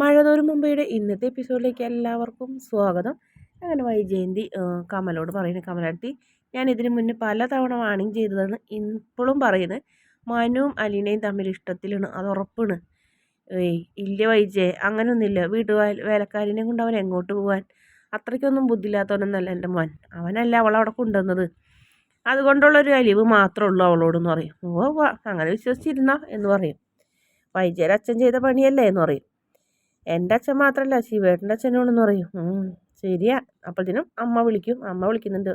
മഴതോറും മുമ്പയുടെ ഇന്നത്തെ എപ്പിസോഡിലേക്ക് എല്ലാവർക്കും സ്വാഗതം. അങ്ങനെ വൈജയന്തി കമലോട് പറയുന്നത് കമലാട്ടി ഞാൻ ഇതിനു മുന്നേ പല തവണ വാണിംഗ് ചെയ്തതാണ് ഇപ്പോഴും പറയുന്നത്. മനുവും അലീനയും തമ്മിൽ ഇഷ്ടത്തിലാണ്. അത് ഉറപ്പാണ്. ഏയ് ഇല്ല വൈജയ് അങ്ങനെയൊന്നുമില്ല വീട്ടു വേലക്കാരിനെ കൊണ്ട് അവൻ എങ്ങോട്ട് പോകാൻ അത്രയ്ക്കൊന്നും ബുദ്ധിയില്ലാത്തവനൊന്നല്ല എന്റെ മോൻ. അവനല്ല അവളവിടെ കൊണ്ടുവന്നത്. അതുകൊണ്ടുള്ളൊരു അലിവ് മാത്രമേ ഉള്ളൂ അവളോടെന്ന് പറയും. ഓ അങ്ങനെ വിശ്വസിച്ചിരുന്ന എന്ന് പറയും. വൈജയുടെ അച്ഛൻ ചെയ്ത പണിയല്ലേ എന്ന് പറയും. എന്റെ അച്ഛൻ മാത്രമല്ല ശിവേട്ടന്റെ അച്ഛനോടെന്ന് പറയും. ശരിയാ. അപ്പോഴത്തേനും അമ്മ വിളിക്കും. അമ്മ വിളിക്കുന്നുണ്ട്.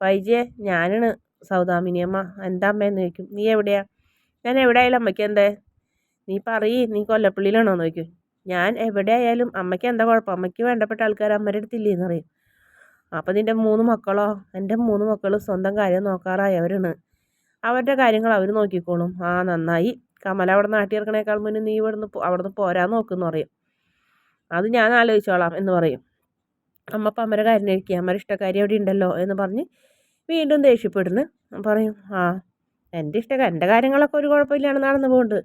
വൈജയെ ഞാനാണ് സൗദാമിനി അമ്മ. എന്താ അമ്മയെന്ന് ചോദിക്കും. നീ എവിടെയാ? ഞാൻ എവിടെ ആയാലും അമ്മയ്ക്ക് എന്തേ? നീ പറയ് നീ കൊല്ലപ്പള്ളിയിലാണോ എന്ന് ചോദിക്കും. ഞാൻ എവിടെ ആയാലും അമ്മയ്ക്ക് എന്താ കുഴപ്പം? അമ്മയ്ക്ക് വേണ്ടപ്പെട്ട ആൾക്കാർ അമ്മയുടെ അടുത്തില്ലേ എന്ന് പറയും. അപ്പം നിന്റെ മൂന്ന് മക്കളോ? എന്റെ മൂന്ന് മക്കൾ സ്വന്തം കാര്യം നോക്കാറായി നോക്കാറായവരാണ്. അവരുടെ കാര്യങ്ങൾ അവർ നോക്കിക്കോളും. ആ നന്നായി. കമല അവിടെ നാട്ടിയിറക്കണേക്കാൾ മുന്നേ നീ ഇവിടുന്ന് അവിടുന്ന് പോരാൻ നോക്കുമെന്ന് പറയും. അത് ഞാൻ ആലോചിച്ചോളാം എന്ന് പറയും. അമ്മ അപ്പം അമ്മരെ കാര്യം ഇരിക്കുക അമ്മയുടെ ഇഷ്ടക്കാരി അവിടെ ഉണ്ടല്ലോ എന്ന് പറഞ്ഞ് വീണ്ടും ദേഷ്യപ്പെടുന്നു. പറയും ആ എന്റെ ഇഷ്ട എന്റെ കാര്യങ്ങളൊക്കെ ഒരു കുഴപ്പമില്ലാണ് നടന്നു പോകുന്നുണ്ട്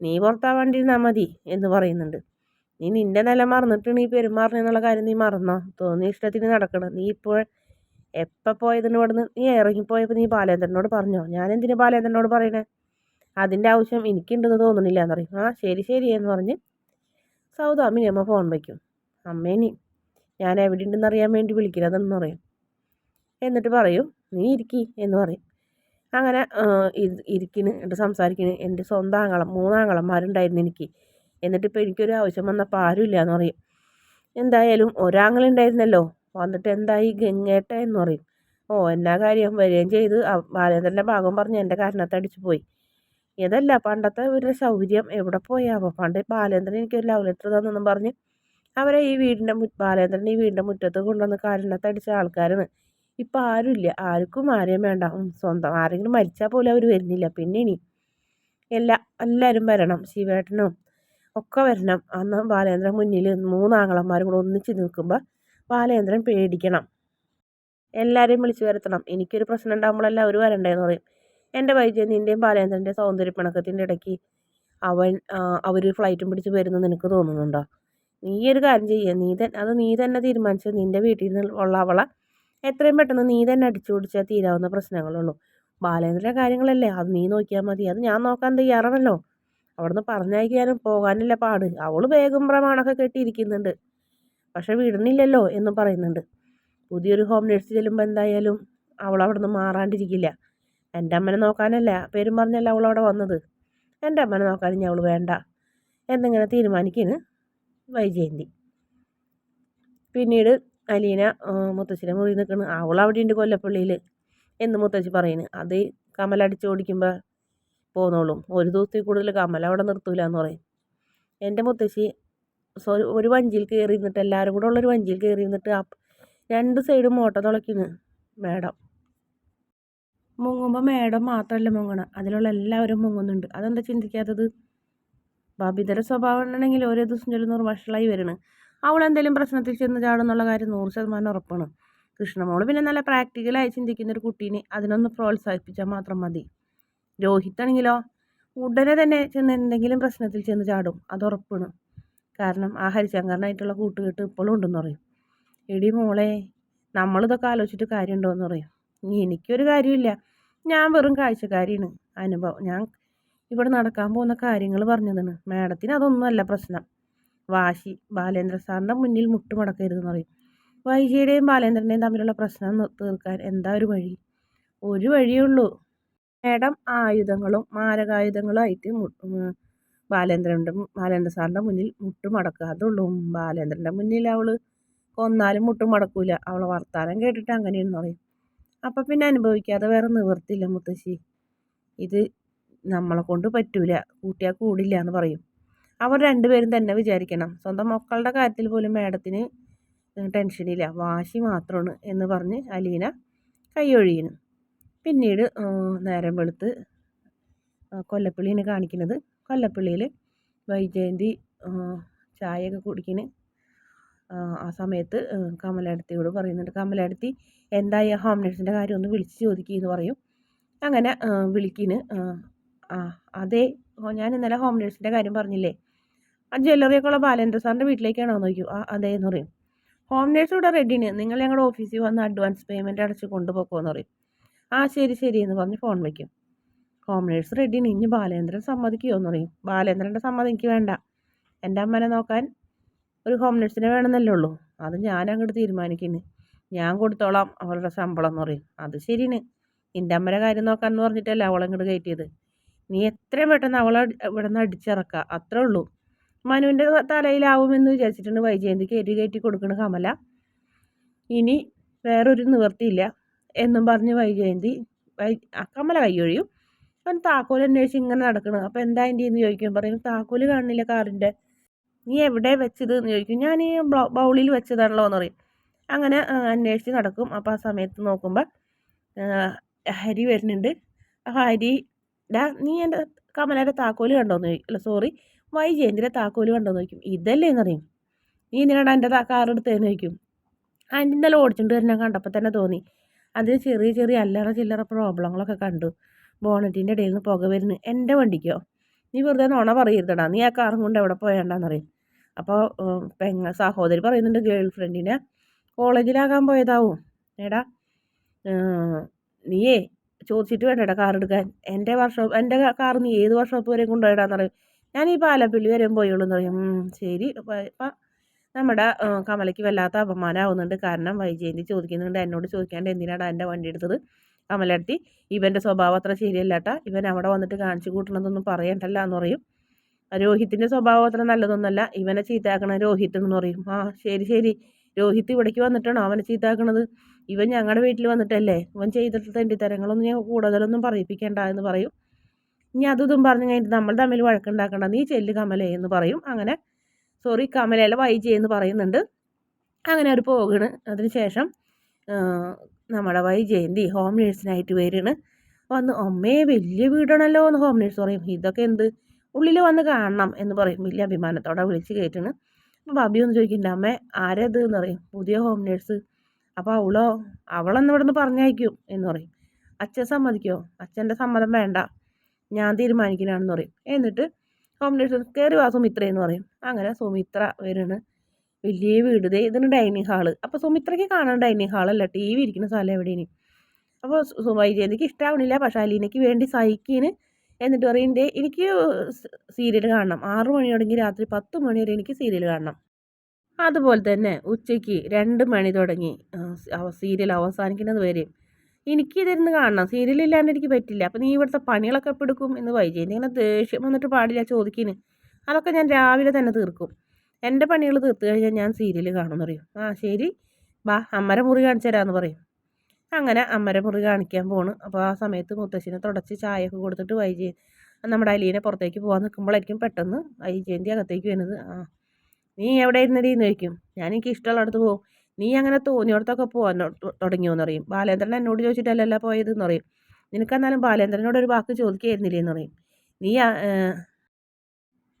നീ പുറത്താവാണ്ടിരുന്നാൽ മതി എന്ന് പറയുന്നുണ്ട്. നീ നിന്റെ നില മറന്നിട്ട് നീ പെരുമാറണെന്നുള്ള കാര്യം നീ മറന്നോ? തോന്നി ഇഷ്ടത്തിന് നടക്കണം. നീ ഇപ്പോൾ എപ്പോൾ പോയതിന് ഇവിടുന്ന് നീ ഇറങ്ങിപ്പോയപ്പോൾ നീ ബാലേന്ദ്രനോട് പറഞ്ഞോ? ഞാൻ എന്തിനു ബാലേന്ദ്രനോട് പറയണേ? അതിന്റെ ആവശ്യം എനിക്കുണ്ടെന്ന് തോന്നുന്നില്ല എന്ന് പറയും. ആ ശരി ശരി എന്ന് പറഞ്ഞ് സൗദാമിനി അമ്മ ഫോൺ വയ്ക്കും അമ്മേനി ഞാൻ എവിടെ ഉണ്ടെന്ന് അറിയാൻ വേണ്ടി വിളിക്കുന്നതെന്ന് പറയും. എന്നിട്ട് പറയും നീ ഇരിക്കി എന്ന് പറയും. അങ്ങനെ ഇരിക്കിന് എന്നിട്ട് സംസാരിക്കിന് എന്റെ സ്വന്തം ആങ്ങളം മൂന്നാങ്ങളന്മാരുണ്ടായിരുന്നു എനിക്ക്. എന്നിട്ട് ഇപ്പോൾ എനിക്കൊരു ആവശ്യം വന്നപ്പോൾ ആരുമില്ല എന്ന് പറയും. എന്തായാലും ഒരാങ്ങളുണ്ടായിരുന്നല്ലോ വന്നിട്ട് എന്തായി ഗംഗേട്ട എന്ന് പറയും. ഓ എന്നാ കാര്യം? വരികയും ചെയ്ത് ബാലേന്ദ്രന്റെ ഭാഗം പറഞ്ഞ് എന്റെ കാരണത്തെ അടിച്ചു പോയി. ഇതല്ല പണ്ടത്തെ ഒരു സൗകര്യം എവിടെ പോയാവോ പണ്ട് ബാലേന്ദ്രൻ എനിക്കൊരു ലവ് ലെറ്റർ തന്നെന്നും പറഞ്ഞ് അവരെ ഈ വീടിന്റെ മു ബാലേന്ദ്രൻ ഈ വീടിന്റെ മുറ്റത്ത് കൊണ്ടുവന്ന് കാലിനകത്ത് അടിച്ച ആൾക്കാരാണ്. ഇപ്പം ആരുമില്ല ആർക്കും ആരെയും വേണ്ട. സ്വന്തം ആരെങ്കിലും മരിച്ചാൽ പോലും അവർ വരുന്നില്ല. പിന്നെ ഇനി എല്ലാ എല്ലാവരും വരണം. ശിവേട്ടനും ഒക്കെ വരണം. അന്ന് ബാലേന്ദ്രൻ മുന്നിൽ മൂന്നാങ്ങളന്മാരും കൂടെ ഒന്നിച്ച് നിൽക്കുമ്പോൾ ബാലേന്ദ്രൻ പേടിക്കണം. എല്ലാവരെയും വിളിച്ചു വരുത്തണം. എനിക്കൊരു പ്രശ്നം ഉണ്ടാകുമ്പോഴല്ല അവർ വരണ്ടേന്ന് പറയും. എന്റെ വൈജയന്തിന്റെയും ബാലേന്ദ്രന്റെ സൗന്ദര്യപ്പിണക്കത്തിന്റെ ഇടയ്ക്ക് അവൻ അവർ ഫ്ലൈറ്റും പിടിച്ച് വരുന്നു നിനക്ക് തോന്നുന്നുണ്ടോ? നീ ഒരു കാര്യം ചെയ്യുക നീ തന്നെ അത് നീ തന്നെ തീരുമാനിച്ച. നിന്റെ വീട്ടിൽ നിന്ന് ഉള്ള അവളെ എത്രയും പെട്ടെന്ന് നീ തന്നെ അടിച്ചു പിടിച്ചാൽ തീരാവുന്ന പ്രശ്നങ്ങളുള്ളൂ. ബാലേന്ദ്രന്റെ കാര്യങ്ങളല്ലേ? അത് നീ നോക്കിയാൽ മതി. അത് ഞാൻ നോക്കാൻ തയ്യാറാണല്ലോ. അവിടുന്ന് പറഞ്ഞയക്കാനും പോകാനില്ല പാട്. അവൾ വേഗം പ്രമാണമൊക്കെ കെട്ടിയിരിക്കുന്നുണ്ട്. പക്ഷെ വിടുന്നില്ലല്ലോ എന്ന് പറയുന്നുണ്ട്. പുതിയൊരു ഹോം നേഴ്സ് ചെല്ലുമ്പോൾ എന്തായാലും അവൾ അവിടുന്ന് മാറാണ്ടിരിക്കില്ല. എന്റെ അമ്മനെ നോക്കാനല്ല പേരും പറഞ്ഞല്ല അവളവിടെ വന്നത്. എന്റെ അമ്മനെ നോക്കാൻ ഇനി അവൾ വേണ്ട. എന്നിങ്ങനെ തീരുമാനിക്കുന്നു വൈജയന്തി. പിന്നീട് അലീന മുത്തശ്ശിനെ മുറി നിൽക്കുന്നു അവൾ അവിടെ ഉണ്ട് കൊല്ലപ്പള്ളിയിൽ എന്ന് മുത്തശ്ശി പറയുന്നു അത് കമലടിച്ച് ഓടിക്കുമ്പോൾ പോന്നോളും. ഒരു ദിവസത്തിൽ കൂടുതൽ കമല അവിടെ നിർത്തൂല എന്ന് പറയും. എന്റെ മുത്തശ്ശി ഒരു വഞ്ചിയിൽ കയറി നിന്നിട്ട് എല്ലാവരും കൂടെ ഉള്ളൊരു വഞ്ചിയിൽ കയറി നിന്നിട്ട് രണ്ട് സൈഡും മോട്ട തുളയ്ക്കുന്നു മേഡം. മുങ്ങുമ്പോൾ മേഡം മാത്രമല്ല മുങ്ങണം? അതിലുള്ള എല്ലാവരും മുങ്ങുന്നുണ്ട്. അതെന്താ ചിന്തിക്കാത്തത്? ബാബിതര സ്വഭാവം ഉണ്ടെങ്കിൽ ഓരോ ദിവസം ചെല്ലുന്നൂറ് വഷളായി വരണം. അവൾ എന്തെങ്കിലും പ്രശ്നത്തിൽ ചെന്ന് ചാടുന്നുള്ള കാര്യം നൂറ് ശതമാനം ഉറപ്പാണ്. കൃഷ്ണമോൾ പിന്നെ നല്ല പ്രാക്ടിക്കലായി ചിന്തിക്കുന്ന ഒരു കുട്ടീനെ അതിനൊന്ന് പ്രോത്സാഹിപ്പിച്ചാൽ മാത്രം മതി. രോഹിത്താണെങ്കിലോ? ഉടനെ തന്നെ ചെന്ന് എന്തെങ്കിലും പ്രശ്നത്തിൽ ചെന്ന് ചാടും. അത് ഉറപ്പാണ്. കാരണം ആ ഹരിശങ്കറിനായിട്ടുള്ള കൂട്ടുകെട്ട് ഇപ്പോഴും ഉണ്ടെന്ന് പറയും. എടി മോളെ നമ്മളിതൊക്കെ ആലോചിച്ചിട്ട് കാര്യമുണ്ടോ എന്ന് പറയും. എനിക്കൊരു കാര്യമില്ല. ഞാൻ വെറും കാഴ്ചക്കാരിയാണ്. അനുഭവം. ഞാൻ ഇവിടെ നടക്കാൻ പോകുന്ന കാര്യങ്ങൾ പറഞ്ഞതാണ്. മാഡത്തിന് അതൊന്നുമല്ല പ്രശ്നം. വാശി ബാലേന്ദ്ര സാറിന്റെ മുന്നിൽ മുട്ടുമടക്കരുതെന്ന് പറയും. വൈജിയുടെയും ബാലേന്ദ്രന്റെയും തമ്മിലുള്ള പ്രശ്നം തീർക്കാൻ എന്താ ഒരു വഴി? ഒരു വഴിയേ ഉള്ളൂ. മാഡം ആയുധങ്ങളും മാരകായുധങ്ങളും മാരകായുധങ്ങളുമായിട്ട് ബാലേന്ദ്രന്റെ ബാലേന്ദ്ര സാറിന്റെ മുന്നിൽ മുട്ടുമടക്കുക. അതുള്ളൂ. ബാലേന്ദ്രന്റെ മുന്നിൽ അവൾ കൊന്നാലും മുട്ടുമടക്കൂല. അവളെ വർത്താനം കേട്ടിട്ട് അങ്ങനെയെന്ന് പറയും. അപ്പം പിന്നെ അനുഭവിക്കാതെ വേറെ നിവൃത്തിയില്ല മുത്തശ്ശി. ഇത് നമ്മളെ കൊണ്ട് പറ്റൂല. കൂട്ടിയാൽ കൂടില്ല എന്ന് പറയും. അവർ രണ്ടുപേരും തന്നെ വിചാരിക്കണം. സ്വന്തം മക്കളുടെ കാര്യത്തിൽ പോലും മാഡത്തിന് ടെൻഷനില്ല വാശി മാത്രമാണ് എന്ന് പറഞ്ഞ് അലീന കൈയൊഴിയുന്നു. പിന്നീട് നേരം വെളുത്ത് കൊല്ലപ്പള്ളിനെ കാണിക്കുന്നത്. കൊല്ലപ്പള്ളിയിൽ വൈജയന്തി ചായയൊക്കെ കുടിക്കുന്നു ആ സമയത്ത് കമലാടത്തിയോട് പറയുന്നുണ്ട്. കമലാടത്തി എന്തായി ആ ഹോം കാര്യം ഒന്ന് വിളിച്ച് ചോദിക്കുക എന്ന് പറയും. അങ്ങനെ വിളിക്കിന് ആ അതെ ഞാൻ ഇന്നലെ ഹോം നേഴ്സിന്റെ കാര്യം പറഞ്ഞില്ലേ? ആ ജ്വല്ലറിയൊക്കെ ഉള്ള ബാലേന്ദ്ര സാറിന്റെ വീട്ടിലേക്കാണോ? ചോദിക്കും. ആ അതെ എന്ന് പറയും. ഹോം നേഴ്സ് ഇവിടെ റെഡിന് നിങ്ങൾ ഞങ്ങളുടെ ഓഫീസിൽ വന്ന് അഡ്വാൻസ് പേയ്മെന്റ് അടച്ച് കൊണ്ടുപോക്കോന്ന് പറയും. ആ ശരി ശരി എന്ന് പറഞ്ഞ് ഫോൺ വയ്ക്കും ഹോം നേഴ്സ് റെഡിന് ഇനി ബാലേന്ദ്രൻ സമ്മതിക്കുമോ എന്ന് പറയും. ബാലേന്ദ്രന്റെ സമ്മതം എനിക്ക് വേണ്ട. എന്റെ അമ്മനെ നോക്കാൻ ഒരു ഹോം നഴ്സിനെ വേണമെന്നല്ലേ ഉള്ളൂ. അത് ഞാനങ്ങോട്ട് തീരുമാനിക്കുന്നു ഞാൻ കൊടുത്തോളാം അവളുടെ ശമ്പളം എന്ന് പറയും. അത് ശരിയാണ്. നിന്റെ അമ്മയുടെ കാര്യം നോക്കാമെന്ന് പറഞ്ഞിട്ടല്ല അവളെ ഇങ്ങോട്ട് കയറ്റിയത്. നീ എത്രയും പെട്ടെന്ന് അവളെ ഇവിടെ നിന്ന് അടിച്ചിറക്കുക അത്രേ ഉള്ളൂ. മനുവിന്റെ തലയിലാവുമെന്ന് വിചാരിച്ചിട്ടുണ്ട് വൈജയന്തി. കയറ്റി കയറ്റി കൊടുക്കണ കമല. ഇനി വേറൊരു നിവർത്തിയില്ല എന്നും പറഞ്ഞ് വൈജയന്തി വൈ കമല കൈയൊഴിയും. അവൻ താക്കോൽ അന്വേഷിച്ച് ഇങ്ങനെ നടക്കണം. അപ്പോൾ എന്താ എന്റെ എന്ന് ചോദിക്കും. പറയും താക്കോൽ കാണുന്നില്ല കാറിന്റെ നീ എവിടെ വെച്ചത്? എന്ന് ചോദിക്കും. ഞാൻ ഈ ബൗളിൽ വെച്ചതാണല്ലോ എന്ന് പറയും. അങ്ങനെ അന്വേഷിച്ച് നടക്കും. അപ്പോൾ ആ സമയത്ത് നോക്കുമ്പോൾ ഹരി വരുന്നുണ്ട്. ഹരി ഡാ നീ എന്റെ കമലയുടെ താക്കോൽ കണ്ടോന്ന് ചോദിക്കും. അല്ല സോറി വൈജയന്തിന്റെ താക്കോൽ കണ്ടോന്ന് ചോദിക്കും. ഇതല്ലേ? എന്നറിയും നീ എന്തിനാണ് എന്റെ കാർ എടുത്തതെന്ന് ചോദിക്കും. ആന്റി ഇന്നലെ ഓടിച്ചിട്ട് വരുന്ന കണ്ടപ്പോൾ തന്നെ തോന്നി. അതിന് ചെറിയ ചെറിയ അല്ലറ ചില്ലറ പ്രോബ്ലങ്ങളൊക്കെ കണ്ടു. ബോണറ്റിന്റെ ഇടയിൽ നിന്ന് പുക വരുന്നു. എന്റെ വണ്ടിക്കോ? നീ വെറുതെ നോണ പറയരുതടാ. നീ ആ കാറും കൊണ്ട് എവിടെ പോയണ്ടെന്നറിയും? അപ്പോൾ പെങ്ങ സഹോദരി പറയുന്നുണ്ട് ഗേൾ ഫ്രണ്ടിനെ കോളേജിലാകാൻ പോയതാവും. എടാ നീയേ ചോദിച്ചിട്ട് വേണ്ടടാ കാർ എടുക്കാൻ. എന്റെ വർഷം എന്റെ കാർ നീ ഏത് വർഷോപ്പ് വരെ കൊണ്ടുപോയിടാന്ന് പറയും ഞാൻ ഈ പാലപ്പള്ളി വരെ പോയുള്ളൂ എന്ന് പറയും ശരി ഇപ്പം നമ്മുടെ കമലയ്ക്ക് വല്ലാത്ത അപമാനമാവുന്നുണ്ട് കാരണം വൈജയന്തി ചോദിക്കുന്നുണ്ട്. എന്നോട് ചോദിക്കാണ്ട് എന്തിനാണ് എന്റെ വണ്ടി എടുത്തത്? കമലടുത്തി ഇവന്റെ സ്വഭാവം അത്ര ശരിയല്ലാട്ട. ഇവൻ അവിടെ വന്നിട്ട് കാണിച്ചു കൂട്ടണതൊന്നും പറയണ്ടല്ല എന്ന് പറയും. രോഹിത്തിന്റെ സ്വഭാവം അത്ര നല്ലതൊന്നല്ല. ഇവനെ ചീത്താക്കണ രോഹിത്ത് എന്ന് പറയും. ആ ശരി ശരി. രോഹിത്ത് ഇവിടേക്ക് വന്നിട്ടാണോ അവനെ ചീത്താക്കണത്? ഇവൻ ഞങ്ങളുടെ വീട്ടിൽ വന്നിട്ടല്ലേ? ഇവൻ ചെയ്തിട്ട് തെണ്ടിത്തരങ്ങളൊന്നും ഞാൻ കൂടുതലൊന്നും പറയിപ്പിക്കേണ്ട എന്ന് പറയും. ഇനി അതും പറഞ്ഞു കഴിഞ്ഞിട്ട് നമ്മൾ തമ്മിൽ വഴക്കുണ്ടാക്കണ്ട. നീ ചെല്ല് കമലേ എന്ന് പറയും. അങ്ങനെ സോറി കമലയിലെ വൈജി എന്ന് പറയുന്നുണ്ട്. അങ്ങനെ അവർ പോകണ്. അതിന് ശേഷം നമ്മുടെ വൈ ജയന്തി ഹോം നേഴ്സിനായിട്ട് വരുന്നത് വന്ന് അമ്മേ വലിയ വീടാണല്ലോ എന്ന് ഹോം നേഴ്സ് പറയും. ഇതൊക്കെ എന്ത്? ഉള്ളിൽ വന്ന് കാണണം എന്ന് പറയും. വലിയ അഭിമാനത്തോടെ വിളിച്ച് കയറ്റണ് അപ്പോൾ ബബി ഒന്ന് ചോദിക്കുന്നുണ്ട് അമ്മേ ആരത്? എന്ന് പറയും. പുതിയ ഹോം നേഴ്സ് അപ്പോൾ അവളോ അവളെന്ന് ഇവിടെ നിന്ന് പറഞ്ഞയക്കും എന്ന് പറയും. അച്ഛൻ സമ്മതിക്കോ? അച്ഛന്റെ സമ്മതം വേണ്ട. ഞാൻ തീരുമാനിക്കലാണെന്ന് പറയും. എന്നിട്ട് ഹോം നേഴ്സ് കയറി വാ സുമിത്ര എന്ന് പറയും. അങ്ങനെ സുമിത്ര വരുന്നു വലിയ വീട്. ദേ ഇതിന് ഡൈനിങ് ഹാൾ. അപ്പോൾ സുമിത്രയ്ക്ക് കാണാൻ ഡൈനിങ് ഹാളല്ല ടി വി ഇരിക്കുന്ന സ്ഥലം എവിടെയാണ്? അപ്പോൾ വൈജയന്തിക്ക് ഇഷ്ടമാവണില്ല പക്ഷേ അലീനയ്ക്ക് വേണ്ടി സഹിക്കിന്. എന്നിട്ട് പറയും എനിക്ക് സീരിയൽ കാണണം. ആറ് മണി തുടങ്ങി രാത്രി പത്ത് മണി വരെ എനിക്ക് സീരിയൽ കാണണം. അതുപോലെ തന്നെ ഉച്ചയ്ക്ക് രണ്ട് മണി തുടങ്ങി. സീരിയൽ അവസാനിക്കുന്നത് വരെയും. എനിക്ക് ഇതിരുന്ന് കാണണം. സീരിയൽ ഇല്ലാണ്ട് എനിക്ക് പറ്റില്ല. അപ്പം നീ ഇവിടുത്തെ പണികളൊക്കെ എപ്പോൾ എടുക്കും? എന്ന് വൈജയന്തി ഇങ്ങനെ ദേഷ്യം വന്നിട്ട് പാടില്ല ചോദിക്കിന്. അതൊക്കെ ഞാൻ രാവിലെ തന്നെ തീർക്കും. എന്റെ പണികൾ തീർത്ത് കഴിഞ്ഞാൽ ഞാൻ സീരിയൽ കാണുമെന്ന് പറയും. ആ ശരി. ബാ അമ്മര മുറി കാണിച്ചു തരാമെന്ന് പറയും. അങ്ങനെ അമ്മര മുറി കാണിക്കാൻ പോണ്. അപ്പോൾ ആ സമയത്ത് മുത്തശ്ശിനെ തുടച്ച് ചായയൊക്കെ കൊടുത്തിട്ട് വൈജയ നമ്മുടെ അലീനെ പുറത്തേക്ക് പോകാൻ നിൽക്കുമ്പോഴായിരിക്കും പെട്ടെന്ന് വൈജയന്തി അകത്തേക്ക് വരുന്നത്. ആ നീ എവിടെ ഇരുന്നടി? എന്ന് ചോദിക്കും. ഞാൻ എനിക്ക് ഇഷ്ടമുള്ളിടത്ത് പോകും നീ അങ്ങനെ തോന്നിയോടത്തൊക്കെ പോകാൻ തുടങ്ങിയോന്ന് അറിയും ബാലേന്ദ്രൻ എന്നോട് ചോദിച്ചിട്ടല്ലല്ല പോയതെന്ന് പറയും. നിനക്കെന്നാലും ബാലേന്ദ്രനോട് ഒരു വാക്ക് ചോദിക്കുകയായിരുന്നില്ലേ എന്ന് പറയും. നീ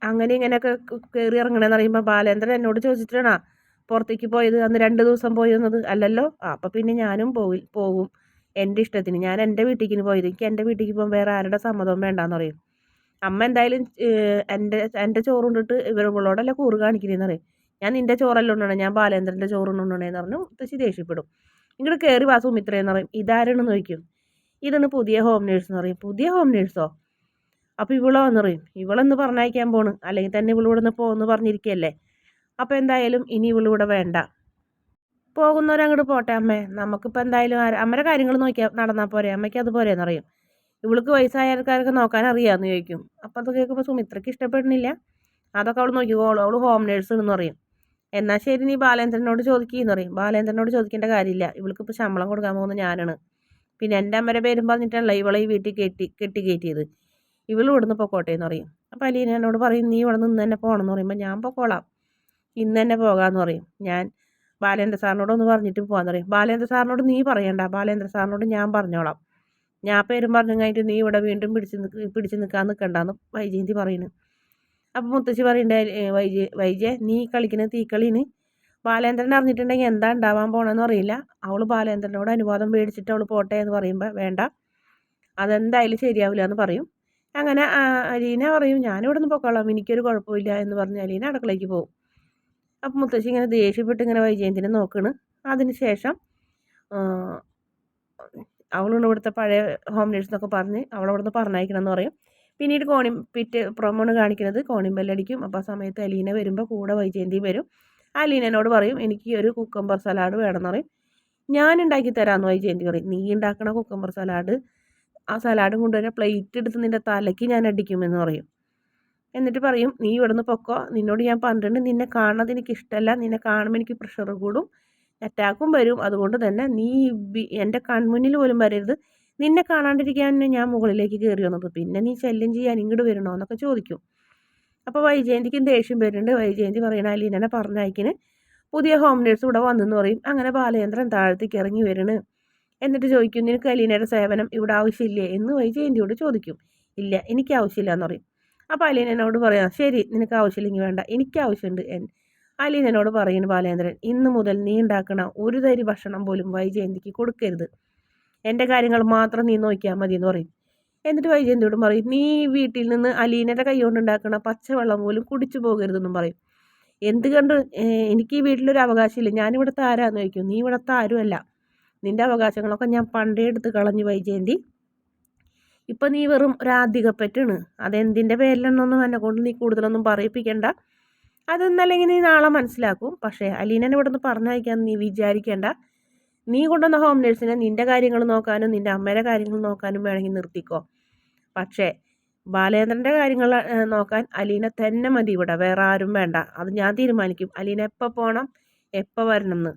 അങ്ങനെ ഇങ്ങനെയൊക്കെ കയറി ഇറങ്ങണമെന്ന് പറയുമ്പോൾ ബാലേന്ദ്രൻ എന്നോട് ചോദിച്ചിട്ടാണ് പുറത്തേക്ക് പോയത് അന്ന് രണ്ട് ദിവസം പോയി വന്നത്? അല്ലല്ലോ. ആ അപ്പം പിന്നെ ഞാനും പോയി പോകും എന്റെ ഇഷ്ടത്തിന്. ഞാൻ എന്റെ വീട്ടിലേക്ക് പോയത്. എനിക്ക് എന്റെ വീട്ടിലേക്ക് പോകാൻ വേറെ ആരുടെ സമ്മതവും വേണ്ടാന്ന് പറയും. അമ്മ എന്തായാലും എന്റെ എന്റെ ചോറുണ്ടിട്ട് ഇവരുള്ളോടല്ല കൂറ് കാണിക്കുന്നതെന്ന് പറയും. ഞാൻ നിന്റെ ചോറെല്ലാം ഉണ്ടണേ ഞാൻ ബാലേന്ദ്രന്റെ ചോറ് ചോറുണ്ടുണ്ടേന്ന് പറഞ്ഞു മുത്തശ്ശി ദേഷ്യപ്പെടും. ഇങ്ങോട്ട് കയറി വാ സുമിത്രയെന്ന് പറയും. ഇതാരാണെന്ന് ചോദിക്കും. ഇതാണ് പുതിയ ഹോം നേഴ്സ് എന്ന് പറയും. പുതിയ ഹോം നേഴ്സോ? അപ്പോൾ ഇവളോ എന്ന് പറയും ഇവളെന്ന് പറഞ്ഞയക്കാൻ പോണ്. അല്ലെങ്കിൽ തന്നെ ഇവളിവിടെ നിന്ന് പോകുമെന്ന് പറഞ്ഞിരിക്കുകയല്ലേ അപ്പോൾ എന്തായാലും ഇനി ഇവളിവിടെ വേണ്ട. പോകുന്നവരങ്ങോട്ട് പോട്ടെ അമ്മേ. നമുക്കിപ്പോൾ എന്തായാലും അമ്മയുടെ കാര്യങ്ങൾ നോക്കിയാൽ നടന്നാൽ പോരെ. അമ്മയ്ക്ക് അതുപോലെയെന്ന് അറിയും ഇവൾക്ക് വയസ്സായ ആൾക്കാരൊക്കെ നോക്കാൻ അറിയാമെന്ന് ചോദിക്കും. അപ്പോൾ അത് കേൾക്കുമ്പോൾ സുമിത്രയ്ക്ക് ഇഷ്ടപ്പെടുന്നില്ല. അതൊക്കെ അവൾ നോക്കിക്കോളൂ അവൾ ഹോം നേഴ്സ് എന്ന് പറയും. എന്നാൽ ശരി നീ ബാലേന്ദ്രനോട് ചോദിക്കുകയെന്ന് പറയും. ബാലേന്ദ്രനോട് ചോദിക്കേണ്ട കാര്യമില്ല. ഇവൾക്ക് ഇപ്പോൾ ശമ്പളം കൊടുക്കാൻ പോകുന്നത് ഞാനാണ്. പിന്നെ എന്റെ അമ്മയുടെ പേരും പറഞ്ഞിട്ടല്ല ഇവളെ ഈ വീട്ടിൽ കെട്ടി കെട്ടി കയറ്റിയത്. ഇവൾ ഇവിടുന്ന് പൊക്കോട്ടെ എന്ന് പറയും. അപ്പോൾ അലീന എന്നോട് പറയും നീ ഇവിടെ നിന്ന് തന്നെ പോകണം എന്ന് പറയുമ്പോൾ ഞാൻ പൊക്കോളാം. ഇന്ന് തന്നെ പോകാമെന്ന് പറയും. ഞാൻ ബാലേന്ദ്ര സാറിനോട് ഒന്ന് പറഞ്ഞിട്ട് പോകാമെന്ന് പറയും. ബാലേന്ദ്ര സാറിനോട് നീ പറയണ്ട. ബാലേന്ദ്ര സാറിനോട് ഞാൻ പറഞ്ഞോളാം. ഞാൻ പേരും പറഞ്ഞു കഴിഞ്ഞിട്ട് നീ ഇവിടെ വീണ്ടും പിടിച്ച് പിടിച്ച് നിൽക്കാൻ നിൽക്കണ്ടെന്ന് വൈജയന്തി പറയുന്നു അപ്പോൾ മുത്തശ്ശി പറയണ്ടേ വൈജയ വൈജയ നീ കളിക്കുന്ന തീക്കളീന് ബാലേന്ദ്രൻ അറിഞ്ഞിട്ടുണ്ടെങ്കിൽ എന്താ ഉണ്ടാവാൻ പോകണമെന്ന് അറിയില്ല. അവൾ ബാലേന്ദ്രനോട് അനുവാദം മേടിച്ചിട്ട് അവൾ പോട്ടെ എന്ന് പറയുമ്പോൾ വേണ്ട. അതെന്തായാലും ശരിയാവില്ല എന്ന് പറയും. അങ്ങനെ അലീന പറയും ഞാനിവിടെ നിന്ന് പൊക്കോളാം. എനിക്കൊരു കുഴപ്പമില്ല എന്ന് പറഞ്ഞ് അലീന അടുക്കളയ്ക്ക് പോകും. അപ്പം മുത്തശ്ശി ഇങ്ങനെ ദേഷ്യപ്പെട്ട് ഇങ്ങനെ വൈജയന്തിനെ നോക്കണ്. അതിന് ശേഷം അവളാണ് ഇവിടുത്തെ പഴയ ഹോം നേഴ്സ് എന്നൊക്കെ പറഞ്ഞ് അവളവിടുന്ന് പറഞ്ഞയക്കണം എന്ന് പറയും. പിന്നീട് കോണി പിറ്റ് പ്രൊമോണ് കാണിക്കുന്നത് കോണിമ്പല്ലടിക്കും അപ്പോൾ ആ സമയത്ത് അലീന വരുമ്പോൾ കൂടെ വൈജയന്തി വരും. അലീനോട് പറയും എനിക്ക് ഒരു കുക്കമ്പർ സലാഡ് വേണമെന്ന് പറയും. ഞാൻ ഉണ്ടാക്കി തരാമെന്ന് വൈജയന്തി പറയും. നീ ഉണ്ടാക്കണ കുക്കമ്പർ സലാഡ് ആ സലാഡും കൊണ്ടുവരാൻ പ്ലേറ്റ് എടുത്ത് നിന്റെ തലയ്ക്ക് ഞാൻ അടിക്കുമെന്ന് പറയും. എന്നിട്ട് പറയും നീ ഇവിടുന്ന് പൊക്കോ. നിന്നോട് ഞാൻ പറഞ്ഞിട്ടുണ്ട് നിന്നെ കാണുന്നത് എനിക്ക് ഇഷ്ടമല്ല നിന്നെ കാണുമ്പോൾ എനിക്ക് പ്രഷർ കൂടും. അറ്റാക്കും വരും. അതുകൊണ്ട് തന്നെ നീ എന്റെ കൺമുന്നിൽ പോലും വരരുത്. നിന്നെ കാണാണ്ടിരിക്കാൻ ഞാൻ മുകളിലേക്ക് കയറി വന്നത്. പിന്നെ നീ ശല്യം ചെയ്യാൻ ഇങ്ങോട്ട് വരണോ എന്നൊക്കെ ചോദിക്കും. അപ്പോൾ വൈജയന്തിക്കും ദേഷ്യം വരുന്നുണ്ട്? വൈജയന്തി പറയണ അലീനനെ പറഞ്ഞയക്കിന് പുതിയ ഹോം നേഴ്സ് ഇവിടെ വന്നെന്ന് പറയും. അങ്ങനെ ബാലചന്ദ്രൻ താഴത്തേക്ക് ഇറങ്ങി വരണ്. എന്നിട്ട് ചോദിക്കും നിനക്ക് അലീനയുടെ സേവനം ഇവിടെ ആവശ്യമില്ലേ? എന്ന് വൈജയന്തിയോട് ചോദിക്കും. ഇല്ല എനിക്ക് ആവശ്യമില്ല എന്ന് പറയും. അപ്പോൾ അലീനോട് പറയാം ശരി നിനക്ക് ആവശ്യമില്ലെങ്കിൽ വേണ്ട എനിക്ക് ആവശ്യമുണ്ട് എൻ അലീനോട് പറയുന്നു ബാലേന്ദ്രൻ ഇന്ന് മുതൽ നീ ഉണ്ടാക്കണ ഒരു തരി ഭക്ഷണം പോലും വൈജയന്തിക്ക് കൊടുക്കരുത്. എന്റെ കാര്യങ്ങൾ മാത്രം നീ നോക്കിയാൽ മതി എന്ന് പറയും. എന്നിട്ട് വൈജയന്തിയോടും പറയും നീ വീട്ടിൽ നിന്ന് അലീനയുടെ കൈ കൊണ്ട് ഉണ്ടാക്കണ പച്ചവെള്ളം പോലും കുടിച്ചു പോകരുതെന്നും പറയും. എന്ത് കണ്ട് എനിക്ക് ഈ വീട്ടിലൊരു അവകാശമില്ല. ഞാനിവിടുത്തെ ആരാന്ന് ചോദിക്കും. നീ ഇവിടുത്തെ ആരുമല്ല നിന്റെ അവകാശങ്ങളൊക്കെ ഞാൻ പണ്ടേ എടുത്ത് കളഞ്ഞു വൈജയന്തി. ഇപ്പം നീ വെറും ഒരാധികപ്പറ്റാണ് അതെന്തിന്റെ പേരിലെന്നൊന്നും എന്നെ കൊണ്ട് നീ കൂടുതലൊന്നും പറയിപ്പിക്കണ്ട. അതെന്നല്ലെങ്കിൽ നീ നാളെ മനസ്സിലാക്കും. പക്ഷേ അലീനനെ ഇവിടെ നിന്ന് പറഞ്ഞയക്കാൻ നീ വിചാരിക്കേണ്ട. നീ കൊണ്ടുവന്ന ഹോം നേഴ്സിനെ നിന്റെ കാര്യങ്ങൾ നോക്കാനും നിന്റെ അമ്മയുടെ കാര്യങ്ങൾ നോക്കാനും വേണമെങ്കിൽ നിർത്തിക്കോ. പക്ഷേ ബാലേന്ദ്രന്റെ കാര്യങ്ങൾ നോക്കാൻ അലീന തന്നെ മതി ഇവിടെ. വേറെ ആരും വേണ്ട. അത് ഞാൻ തീരുമാനിക്കും. അലീന എപ്പോൾ പോകണം എപ്പോൾ വരണം എന്ന്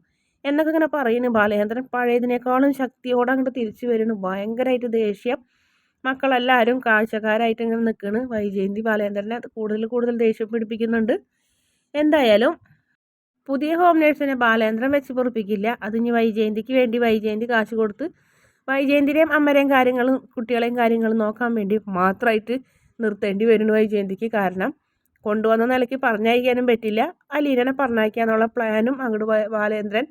എന്നൊക്കെ ഇങ്ങനെ പറയുന്നു ബാലചന്ദ്രൻ പഴയതിനേക്കാളും ശക്തിയോടെ അങ്ങോട്ട് തിരിച്ചു വരുന്നു. ഭയങ്കരമായിട്ട് ദേഷ്യം. മക്കളെല്ലാവരും കാഴ്ചക്കാരായിട്ട് ഇങ്ങനെ നിൽക്കുന്നു വൈജയന്തി ബാലേന്ദ്രനെ കൂടുതൽ കൂടുതൽ ദേഷ്യം പിടിപ്പിക്കുന്നുണ്ട്. എന്തായാലും പുതിയ ഹോം നേഴ്സിനെ ബാലേന്ദ്രൻ വെച്ച് പൊറപ്പിക്കില്ല. അത് ഇനി വൈജയന്തിക്ക് വേണ്ടി വൈജയന്തി കാശ് കൊടുത്ത് വൈജയന്തിയുടെയും അമ്മരെയും കാര്യങ്ങളും കുട്ടികളെയും കാര്യങ്ങളും നോക്കാൻ വേണ്ടി മാത്രമായിട്ട് നിർത്തേണ്ടി വരുന്നു വൈജയന്തിക്ക്. കാരണം കൊണ്ടുവന്ന നിലയ്ക്ക് പറഞ്ഞയക്കാനും പറ്റില്ല. അലീനനെ പറഞ്ഞയക്കാനുള്ള പ്ലാനും അങ്ങോട്ട് ബാലേന്ദ്രൻ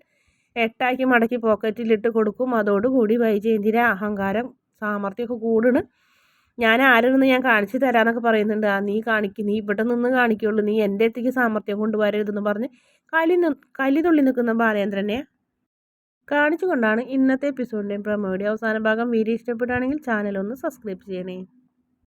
എട്ടാക്കി മടക്കി പോക്കറ്റിലിട്ട് കൊടുക്കും. അതോടുകൂടി വൈജയന്തിയുടെ അഹങ്കാരം സാമർഥ്യമൊക്കെ കൂടുന്നു. ഞാൻ ആരെന്ന് ഞാൻ കാണിച്ചു തരാമെന്നൊക്കെ പറയുന്നുണ്ട്. ആ നീ കാണിക്കും നീ ഇവിടെ നിന്ന് കാണിക്കുള്ളൂ. നീ എന്റെ അടുത്തേക്ക് സാമർഥ്യം കൊണ്ടുവരരുതെന്ന് പറഞ്ഞ് കലി കലി തുള്ളി നിൽക്കുന്ന ബാലേന്ദ്രനെ കാണിച്ചുകൊണ്ടാണ് ഇന്നത്തെ എപ്പിസോഡിന്റെയും പ്രമോയുടെ അവസാന ഭാഗം. വീഡിയോ ഇഷ്ടപ്പെടുകയാണെങ്കിൽ ചാനൽ ഒന്ന് സബ്സ്ക്രൈബ് ചെയ്യണേ.